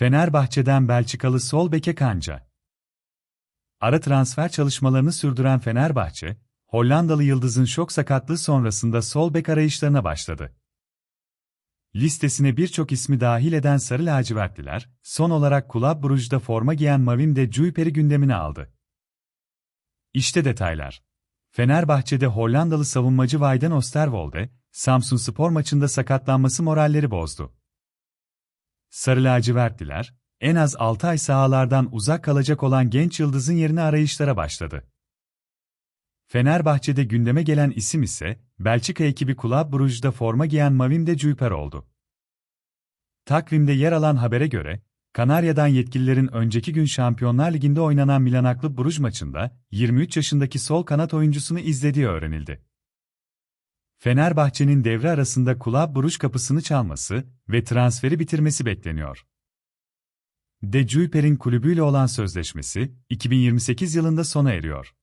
Fenerbahçe'den Belçikalı sol beke Kanca. Ara transfer çalışmalarını sürdüren Fenerbahçe, Hollandalı yıldızın şok sakatlığı sonrasında sol bek arayışlarına başladı. Listesine birçok ismi dahil eden Sarı Lacivertliler, son olarak Kulüp Brugge'da forma giyen Mavim de Cuyper'i gündemine aldı. İşte detaylar. Fenerbahçe'de Hollandalı savunmacı Wayden Osterwolde, Samsun Spor maçında sakatlanması moralleri bozdu. Sarı lacivertliler, en az 6 ay sahalardan uzak kalacak olan genç yıldızın yerine arayışlara başladı. Fenerbahçe'de gündeme gelen isim ise, Belçika ekibi Club Brugge'da forma giyen Mavim de Cuyper oldu. Takvimde yer alan habere göre, Kanarya'dan yetkililerin önceki gün Şampiyonlar Ligi'nde oynanan Milanaklı Bruges maçında 23 yaşındaki sol kanat oyuncusunu izlediği öğrenildi. Fenerbahçe'nin devre arasında Kulüp Brugge kapısını çalması ve transferi bitirmesi bekleniyor. De Juyper'in kulübüyle olan sözleşmesi 2028 yılında sona eriyor.